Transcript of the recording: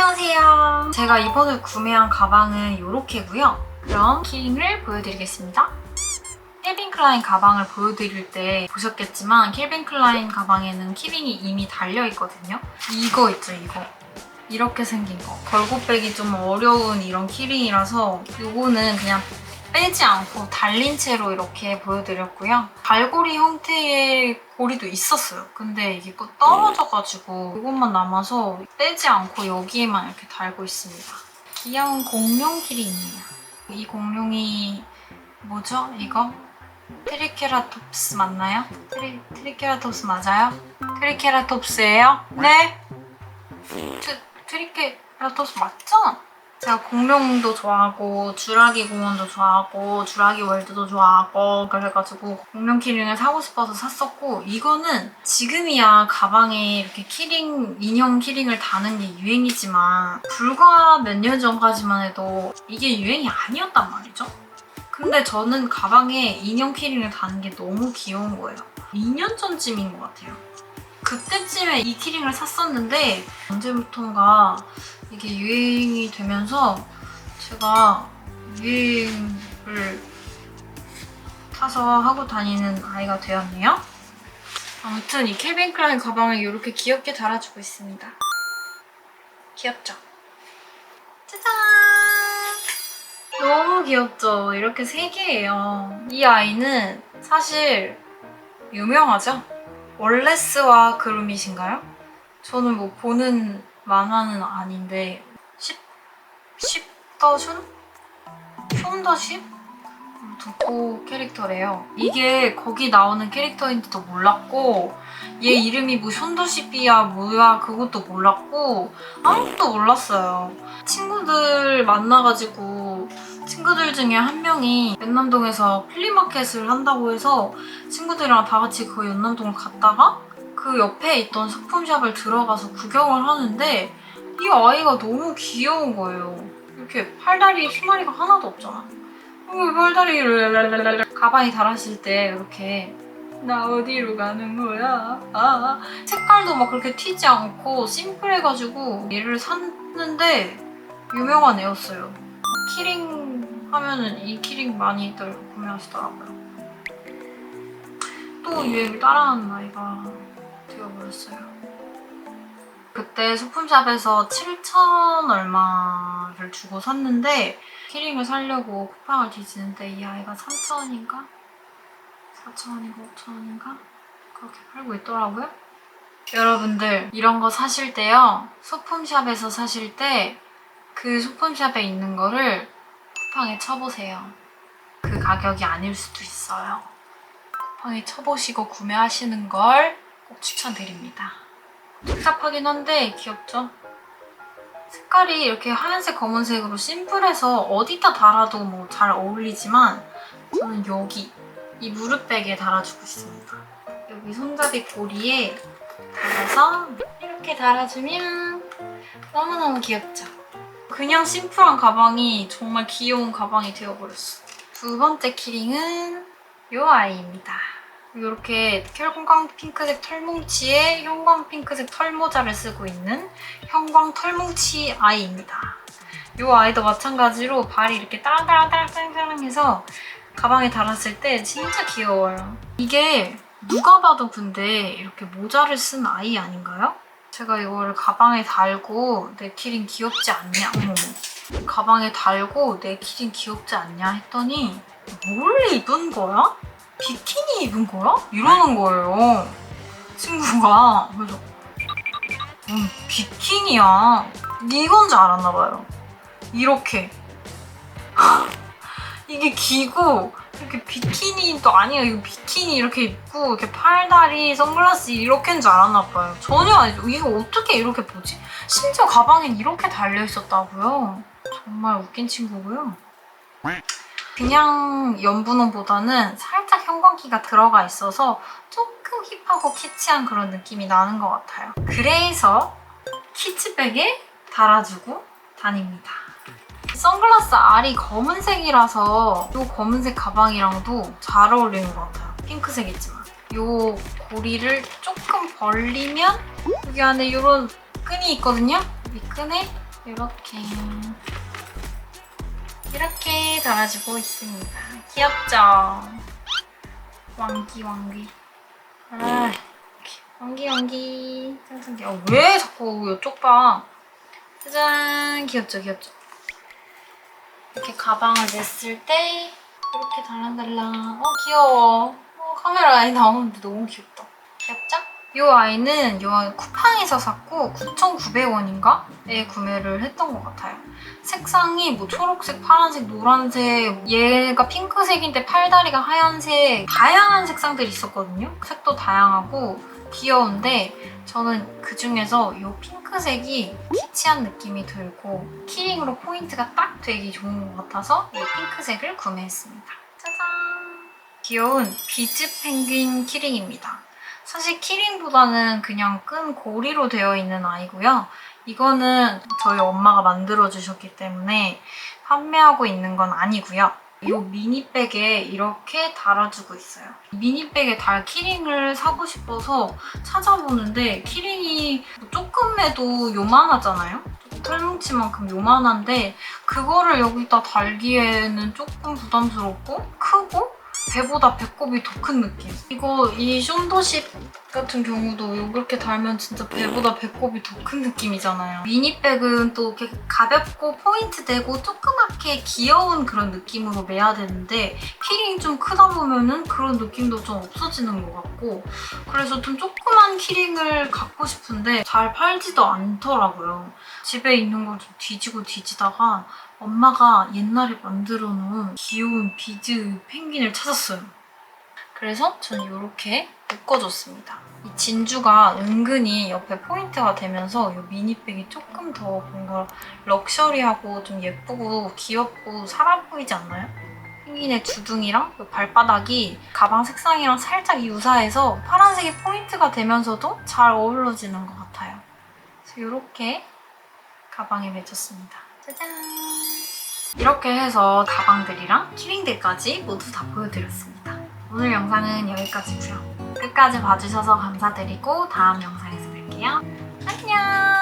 안녕하세요. 제가 이번에 구매한 가방은 이렇게고요. 그럼 키링을 보여드리겠습니다. 캘빈 클라인 가방을 보여드릴 때 보셨겠지만 캘빈 클라인 가방에는 키링이 이미 달려있거든요. 이거 있죠, 이거. 이렇게 생긴 거. 걸고 빼기 좀 어려운 이런 키링이라서 이거는 그냥 빼지 않고 달린 채로 이렇게 보여드렸고요. 갈고리 형태의 고리도 있었어요. 근데 이게 또 떨어져가지고 이것만 남아서 빼지 않고 여기에만 이렇게 달고 있습니다. 귀여운 공룡 키링이에요. 이 공룡이 뭐죠? 이거? 트리케라톱스 맞나요? 트리, 트리케라톱스 맞아요? 트리케라톱스예요? 네? 트, 트리케라톱스 맞죠? 제가 공룡도 좋아하고 주라기 공원도 좋아하고 주라기 월드도 좋아하고 그래가지고 공룡 키링을 사고 싶어서 샀었고 이거는 지금이야 가방에 이렇게 키링 인형 키링을 다는 게 유행이지만 불과 몇 년 전까지만 해도 이게 유행이 아니었단 말이죠. 근데 저는 가방에 인형 키링을 다는 게 너무 귀여운 거예요. 2년 전쯤인 것 같아요. 그때쯤에 이 키링을 샀었는데 언제부턴가 이게 유행이 되면서 제가 유행을 타서 하고 다니는 아이가 되었네요. 아무튼 이 캘빈 클라인 가방을 이렇게 귀엽게 달아주고 있습니다. 귀엽죠? 짜잔! 너무 귀엽죠? 이렇게 세 개예요. 이 아이는 사실 유명하죠? 월레스와 그루밋인가요? 저는 뭐 보는 만화는 아닌데 10? 10더 슌? 슌더 10? 아무튼 그 캐릭터래요. 이게 거기 나오는 캐릭터인지도 몰랐고 얘 이름이 뭐 슌더십이야 뭐야 그것도 몰랐고 아무것도 몰랐어요. 친구들 만나가지고 친구들 중에 한 명이 연남동에서 플리마켓을 한다고 해서 친구들이랑 다 같이 그 연남동을 갔다가 그 옆에 있던 소품샵을 들어가서 구경을 하는데 이 아이가 너무 귀여운 거예요. 이렇게 팔다리 희마리가 하나도 없잖아. 어, 팔다리를 가방에 달았을 때 이렇게 나 어디로 가는 거야? 아 색깔도 막 그렇게 튀지 않고 심플해가지고 얘를 샀는데 유명한 애였어요. 키링 하면은 이 키링 많이 들 구매하시더라고요. 또 유행을 따라하는 아이가 되어버렸어요. 그때 소품샵에서 7천 얼마를 주고 샀는데 키링을 사려고 쿠팡을 뒤지는데 이 아이가 3천원인가? 4천원인가 5천원인가? 그렇게 팔고 있더라고요. 여러분들 이런 거 사실 때요 소품샵에서 사실 때 그 소품샵에 있는 거를 쿠팡에 쳐보세요. 그 가격이 아닐 수도 있어요. 쿠팡에 쳐보시고 구매하시는 걸 꼭 추천드립니다. 복잡하긴 한데 귀엽죠? 색깔이 이렇게 하얀색, 검은색으로 심플해서 어디다 달아도 뭐 잘 어울리지만 저는 여기 이 무릎백에 달아주고 있습니다. 여기 손잡이 고리에 달아서 이렇게 달아주면 너무너무 귀엽죠? 그냥 심플한 가방이 정말 귀여운 가방이 되어버렸어. 두 번째 키링은 이 아이입니다. 이렇게 형광 핑크색 털뭉치에 형광 핑크색 털모자를 쓰고 있는 형광 털뭉치 아이입니다. 이 아이도 마찬가지로 발이 이렇게 따랑따랑따랑따랑해서 가방에 달았을 때 진짜 귀여워요. 이게 누가 봐도 근데 이렇게 모자를 쓴 아이 아닌가요? 제가 이거를 가방에 달고 내 키링 귀엽지 않냐? 어머머. 가방에 달고 내 키링 귀엽지 않냐 했더니 뭘 입은 거야? 비키니 입은 거야? 이러는 거예요. 친구가. 그래서 음, 비키니야. 이건 줄 알았나 봐요. 이렇게. 이게 기고 이렇게 비키니도 아니에요. 이거 비키니 이렇게 입고 이렇게 팔다리 선글라스 이렇게인 줄 알았나 봐요. 전혀 아니죠. 이거 어떻게 이렇게 보지? 심지어 가방엔 이렇게 달려 있었다고요. 정말 웃긴 친구고요. 그냥 연분홍보다는 살짝 형광기가 들어가 있어서 조금 힙하고 키치한 그런 느낌이 나는 것 같아요. 그래서 키즈백에 달아주고 다닙니다. 선글라스 알이 검은색이라서 이 검은색 가방이랑도 잘 어울리는 것 같아요. 핑크색이지만. 이 고리를 조금 벌리면 여기 안에 이런 끈이 있거든요. 이 끈에 이렇게 이렇게 달아주고 있습니다. 귀엽죠? 왕기 왕기. 아, 왕기 왕기. 짱짱 귀. 아, 왜 자꾸 이쪽 봐? 짜잔 귀엽죠 귀엽죠. 이렇게 가방을 냈을 때 이렇게 달랑달랑. 어 귀여워. 어, 카메라에 나오는데 너무 귀엽다. 이 아이는 요 쿠팡에서 샀고 9,900원인가에 구매를 했던 것 같아요. 색상이 뭐 초록색, 파란색, 노란색, 얘가 핑크색인데 팔다리가 하얀색 다양한 색상들이 있었거든요. 색도 다양하고 귀여운데 저는 그 중에서 이 핑크색이 키치한 느낌이 들고 키링으로 포인트가 딱 되기 좋은 것 같아서 이 핑크색을 구매했습니다. 짜잔! 귀여운 비즈 펭귄 키링입니다. 사실 키링보다는 그냥 끈 고리로 되어 있는 아이고요. 이거는 저희 엄마가 만들어 주셨기 때문에 판매하고 있는 건 아니고요. 이 미니백에 이렇게 달아주고 있어요. 미니백에 달 키링을 사고 싶어서 찾아보는데 키링이 뭐 조금 해도 요만하잖아요? 털뭉치만큼 요만한데 그거를 여기다 달기에는 조금 부담스럽고 크고 배보다 배꼽이 더 큰 느낌. 이거 이 숀더십 같은 경우도 이렇게 달면 진짜 배보다 배꼽이 더 큰 느낌이잖아요. 미니백은 또 이렇게 가볍고 포인트 되고 조그맣게 귀여운 그런 느낌으로 매야 되는데 키링이 좀 크다 보면은 그런 느낌도 좀 없어지는 것 같고 그래서 좀 조그만 키링을 갖고 싶은데 잘 팔지도 않더라고요. 집에 있는 걸 좀 뒤지고 뒤지다가 엄마가 옛날에 만들어 놓은 귀여운 비즈 펭귄을 찾았어요. 그래서 전 이렇게 묶어줬습니다. 이 진주가 은근히 옆에 포인트가 되면서 이 미니백이 조금 더 뭔가 럭셔리하고 좀 예쁘고 귀엽고 살아 보이지 않나요? 펭귄의 주둥이랑 이 발바닥이 가방 색상이랑 살짝 유사해서 파란색이 포인트가 되면서도 잘 어우러지는 것 같아요. 그래서 이렇게 가방에 매줬습니다. 짜잔! 이렇게 해서 가방들이랑 키링들까지 모두 다 보여드렸습니다. 오늘 영상은 여기까지고요. 끝까지 봐주셔서 감사드리고 다음 영상에서 뵐게요. 안녕!